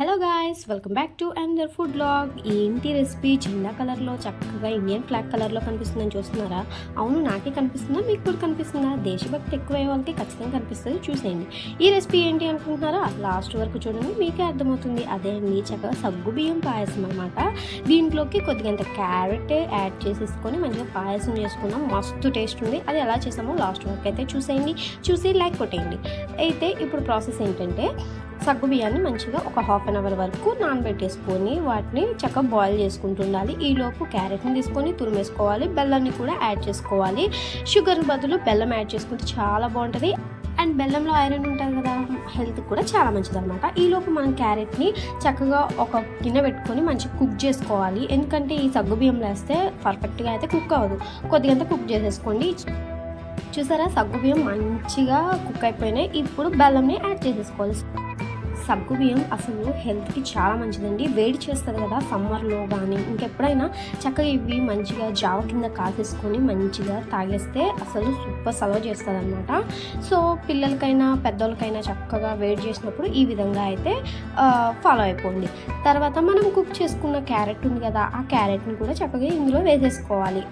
Hello guys welcome back to అందర్ food blog ఏంటి recipe చిన్న కలర్లో చక్కగా ఇండియన్ ఫ్లాగ్ కలర్లో కనిపిస్తుందని చూస్తున్నారా? అవును నాకే కనిపిస్తుందా? మీకు కూడా కనిపిస్తుందా? దేశభక్తి ఎక్కువ వాళ్ళకి ఖచ్చితంగా కనిపిస్తుంది. చూసేయండి. ఈ రెసిపీ ఏంటి అనుకుంటున్నారా లాస్ట్ వరకు చూడండి మీకే అర్థమవుతుంది. అదే అండి చక్కగా సగ్గు బియ్యం పాయసం అనమాట దీంట్లోకి కొద్దిగంత క్యారెట్ యాడ్ చేసేసుకొని మంచిగా పాయసం చేసుకున్నాం. మస్తు టేస్ట్ ఉంది. అది ఎలా చేసామో లాస్ట్ వరకు అయితే చూసేయండి. చూసి లైక్ కొట్టేయండి. అయితే ఇప్పుడు ప్రాసెస్ ఏంటంటే సగ్గు బియ్యాన్ని మంచిగా ఒక హాఫ్ అన్ అవర్ వరకు నానబెట్టేసుకొని వాటిని చక్కగా బాయిల్ చేసుకుంటుండాలి. ఈలోపు క్యారెట్ని తీసుకొని తురిమేసుకోవాలి. బెల్లాన్ని కూడా యాడ్ చేసుకోవాలి. షుగర్ బదులు బెల్లం యాడ్ చేసుకుంటే చాలా బాగుంటుంది. అండ్ బెల్లంలో ఐరన్ ఉంటుంది కదా హెల్త్ కూడా చాలా మంచిది అనమాట ఈలోపు మనం క్యారెట్ని చక్కగా ఒక గిన్నె పెట్టుకొని మంచిగా కుక్ చేసుకోవాలి. ఎందుకంటే ఈ సగ్గు బియ్యంలో వేస్తే పర్ఫెక్ట్గా అయితే కుక్ అవ్వదు. కొద్దిగంత కుక్ చేసేసుకోండి. చూసారా? సగ్గు బియ్యం మంచిగా కుక్ అయిపోయినాయి. ఇప్పుడు బెల్లంని యాడ్ చేసేసుకోవాలి. సగ్గు బియ్యం అసలు హెల్త్కి చాలా మంచిదండి. వేడి చేస్తుంది కదా సమ్మర్లో కానీ ఇంకెప్పుడైనా చక్కగా ఇవి మంచిగా జావ కింద కాసేసుకొని మంచిగా తాగేస్తే అసలు సూపర్ సలవ చేస్తుందన్నమాట సో పిల్లలకైనా పెద్దోళ్ళకైనా చక్కగా వేడి చేసినప్పుడు ఈ విధంగా అయితే ఫాలో అయిపోండి. తర్వాత మనం కుక్ చేసుకున్న క్యారెట్ ఉంది కదా ఆ క్యారెట్ని కూడా చక్కగా ఇందులో వేసేసుకోవాలి.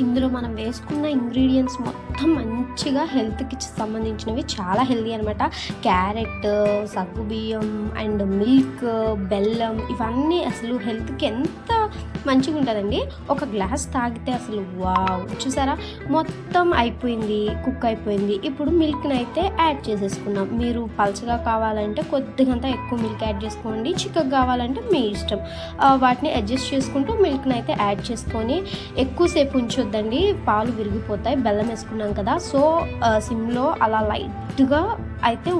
ఇందులో మనం వేసుకున్న ఇంగ్రీడియంట్స్ మొత్తం మంచిగా హెల్త్కి సంబంధించినవి చాలా హెల్దీ అనమాట క్యారెట్ సగ్గు బియ్యం అండ్ మిల్క్ బెల్లం ఇవన్నీ అసలు హెల్త్కి ఎంత మంచిగా ఉంటుందండి. ఒక గ్లాస్ తాగితే అసలు వావ్. చూసారా? మొత్తం అయిపోయింది కుక్ అయిపోయింది. ఇప్పుడు మిల్క్ని అయితే యాడ్ చేసేసుకున్నాం. మీరు పల్చగా కావాలంటే కొద్దిగంత ఎక్కువ మిల్క్ యాడ్ చేసుకోండి. చిక్కగా కావాలంటే మీ ఇష్టం. వాటిని అడ్జస్ట్ చేసుకుంటూ మిల్క్ని అయితే యాడ్ చేసుకొని ఎక్కువసేపు ఉంచొద్దండి. పాలు విరిగిపోతాయి. బెల్లం వేసుకున్నాం కదా. సో సిమ్లో అలా లైట్గా అయితే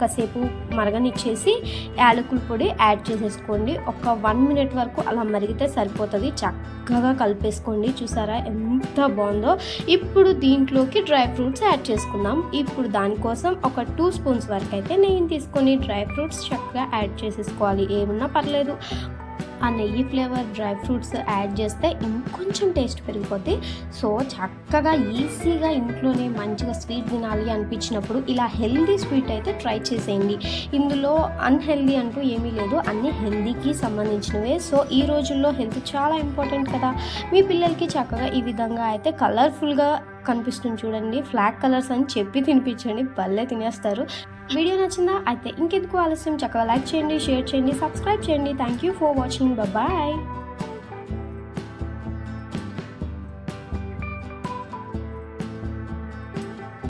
కాసేపు మరగనిచ్చేసి యాలకుల పొడి యాడ్ చేసేసుకోండి. ఒక వన్ మినిట్ వరకు అలా మరిగితే సరిపోతుంది. చక్కగా కలిపేసుకోండి. చూసారా ఎంత బాగుందో? ఇప్పుడు దీంట్లోకి డ్రై ఫ్రూట్స్ యాడ్ చేసుకుందాం. ఇప్పుడు దానికోసం ఒక టూ స్పూన్స్ వరకు అయితే నెయ్యిని తీసుకొని డ్రై ఫ్రూట్స్ చక్కగా యాడ్ చేసేసుకోవాలి. ఏమున్నా పర్లేదు. ఆ నెయ్యి ఫ్లేవర్ డ్రై ఫ్రూట్స్ యాడ్ చేస్తే ఇంకొంచెం టేస్ట్ పెరిగిపోద్ది. సో చక్కగా ఈజీగా ఇంట్లోనే మంచిగా స్వీట్ తినాలి అనిపించినప్పుడు ఇలా హెల్దీ స్వీట్ అయితే ట్రై చేసేయండి. ఇందులో అన్హెల్దీ అంటూ ఏమీ లేదు. అన్ని హెల్దీకి సంబంధించినవే. సో ఈ రోజుల్లో హెల్త్ చాలా ఇంపార్టెంట్ కదా. మీ పిల్లలకి చక్కగా ఈ విధంగా అయితే కలర్ఫుల్గా కనిపిస్తుంది చూడండి. ఫ్లాగ్ కలర్స్ అని చెప్పి తినిపించండి. భలే తినేస్తారు. వీడియో నచ్చిందా? అయితే ఇంకెందుకు ఆలస్యం? చక్కగా లైక్ చేయండి షేర్ చేయండి సబ్స్క్రైబ్ చేయండి. Thank you for watching bye